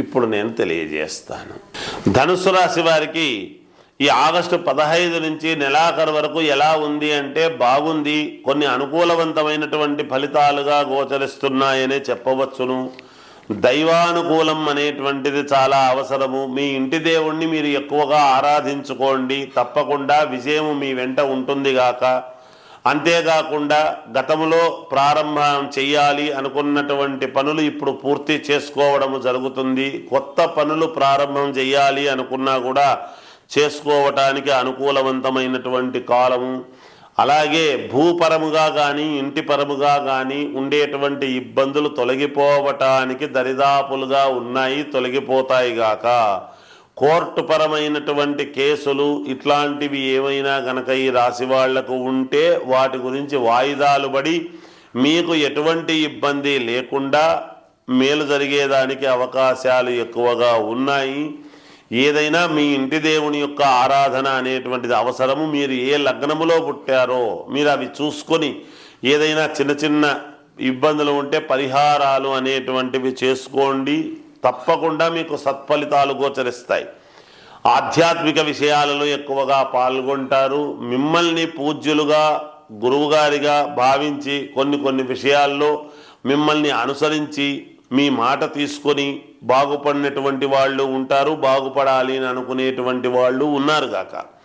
ఇప్పుడు నేను తెలియజేస్తాను. ధనుసు రాశి వారికి ఈ ఆగస్టు పదహైదు నుంచి నెలాఖరు వరకు ఎలా ఉంది అంటే బాగుంది కొన్ని అనుకూలవంతమైనటువంటి ఫలితాలుగా గోచరిస్తున్నాయనే చెప్పవచ్చును. దైవానుకూలం అనేటువంటిది చాలా అవసరము. మీ ఇంటి దేవుణ్ణి మీరు ఎక్కువగా ఆరాధించుకోండి. తప్పకుండా విజయం మీ వెంట ఉంటుంది గాక. అంతేకాకుండా గతంలో ప్రారంభం చేయాలి అనుకున్నటువంటి పనులు ఇప్పుడు పూర్తి చేసుకోవడం జరుగుతుంది. కొత్త పనులు ప్రారంభం చేయాలి అనుకున్నా కూడా చేసుకోవటానికి అనుకూలవంతమైనటువంటి కాలము అలాగే భూపరముగా కానీ ఇంటి పరముగా కానీ ఉండేటువంటి ఇబ్బందులు తొలగిపోవటానికి దరిదాపులుగా ఉన్నాయి తొలగిపోతాయి గాక. కోర్టు పరమైనటువంటి కేసులు ఇట్లాంటివి ఏమైనా గనక ఈ రాశి వాళ్ళకు ఉంటే వాటి గురించి వాయిదాలు పడి మీకు ఎటువంటి ఇబ్బంది లేకుండా మేలు జరిగేదానికి అవకాశాలు ఎక్కువగా ఉన్నాయి. ఏదైనా మీ ఇంటి దేవుని యొక్క ఆరాధన అనేటువంటిది అవసరము. మీరు ఏ లగ్నములో పుట్టారో మీరు అవి చూసుకొని ఏదైనా చిన్న చిన్న ఇబ్బందులు ఉంటే పరిహారాలు అనేటువంటివి చేసుకోండి. తప్పకుండా మీకు సత్ఫలితాలు గోచరిస్తాయి. ఆధ్యాత్మిక విషయాలలో ఎక్కువగా పాల్గొంటారు. మిమ్మల్ని పూజ్యులుగా గురువుగారిగా భావించి కొన్ని కొన్ని విషయాల్లో మిమ్మల్ని అనుసరించి మీ మాట తీసుకొని బాగుపడినటువంటి వాళ్ళు ఉంటారు బాగుపడాలి అని అనుకునేటువంటి వాళ్ళు ఉన్నారు గాక.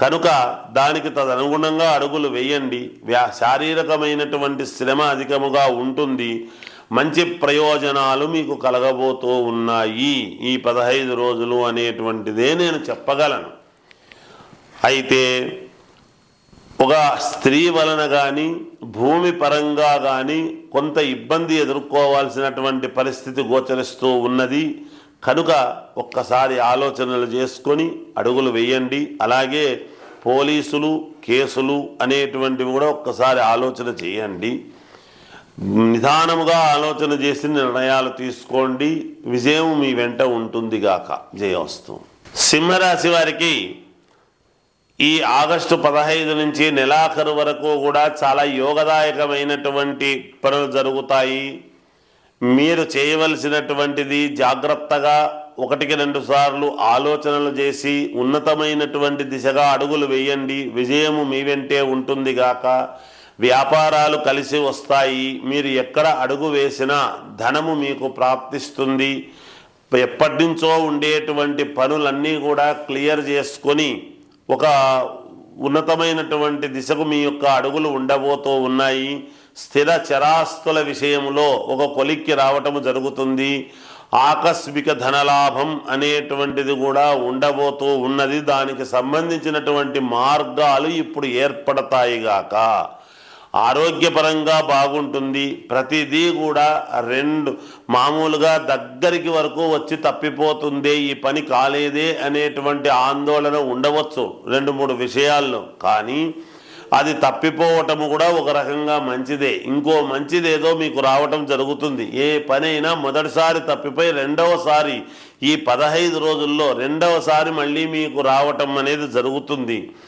కనుక దానికి తదనుగుణంగా అడుగులు వేయండి. వ్యా శారీరకమైనటువంటి శ్రమ అధికముగా ఉంటుంది. మంచి ప్రయోజనాలు మీకు కలగబోతూ ఉన్నాయి. ఈ పదహైదు రోజులు అనేటువంటిదే నేను చెప్పగలను. అయితే ఒక స్త్రీ వలన కానీ భూమి పరంగా కానీ కొంత ఇబ్బంది ఎదుర్కోవాల్సినటువంటి పరిస్థితి గోచరిస్తూ ఉన్నది. కనుక ఒక్కసారి ఆలోచనలు చేసుకొని అడుగులు వేయండి. అలాగే పోలీసులు కేసులు అనేటువంటివి కూడా ఒక్కసారి ఆలోచన చేయండి. నిదానముగా ఆలోచన చేసి నిర్ణయాలు తీసుకోండి. విజయం మీ వెంట ఉంటుంది గాక. జయోస్తు సింహరాశి వారికి ఈ ఆగస్టు పదహైదు నుంచి నెలాఖరు వరకు కూడా చాలా యోగదాయకమైనటువంటి పనులు జరుగుతాయి. మీరు చేయవలసినటువంటిది జాగ్రత్తగా ఒకటికి రెండు సార్లు ఆలోచనలు చేసి ఉన్నతమైనటువంటి దిశగా అడుగులు వేయండి. విజయము మీ వెంటే ఉంటుందిగాక వ్యాపారాలు కలిసి వస్తాయి. మీరు ఎక్కడ అడుగు వేసినా ధనము మీకు ప్రాప్తిస్తుంది. ఎప్పటి నుంచో ఉండేటువంటి పనులన్నీ కూడా క్లియర్ చేసుకొని ఒక ఉన్నతమైనటువంటి దిశకు మీ యొక్క అడుగులు ఉండబోతూ ఉన్నాయి. స్థిర చరాస్తుల విషయంలో ఒక కొలిక్కి రావటము జరుగుతుంది. ఆకస్మిక ధనలాభం అనేటువంటిది కూడా ఉండబోతూ ఉన్నది. దానికి సంబంధించినటువంటి మార్గాలు ఇప్పుడు ఏర్పడతాయిగాక ఆరోగ్యపరంగా బాగుంటుంది. ప్రతిదీ కూడా రెండు మామూలుగా దగ్గరికి వరకు వచ్చి తప్పిపోతుందే ఈ పని కాలేదే అనేటువంటి ఆందోళన ఉండవచ్చు రెండు మూడు విషయాల్లో. కానీ అది తప్పిపోవటము కూడా ఒక రకంగా మంచిదే. ఇంకో మంచిదేదో మీకు రావటం జరుగుతుంది. ఏ పనైనా మొదటిసారి తప్పిపోయి రెండవసారి ఈ పదహైదు రోజుల్లో రెండవసారి మళ్ళీ మీకు రావటం అనేది జరుగుతుంది.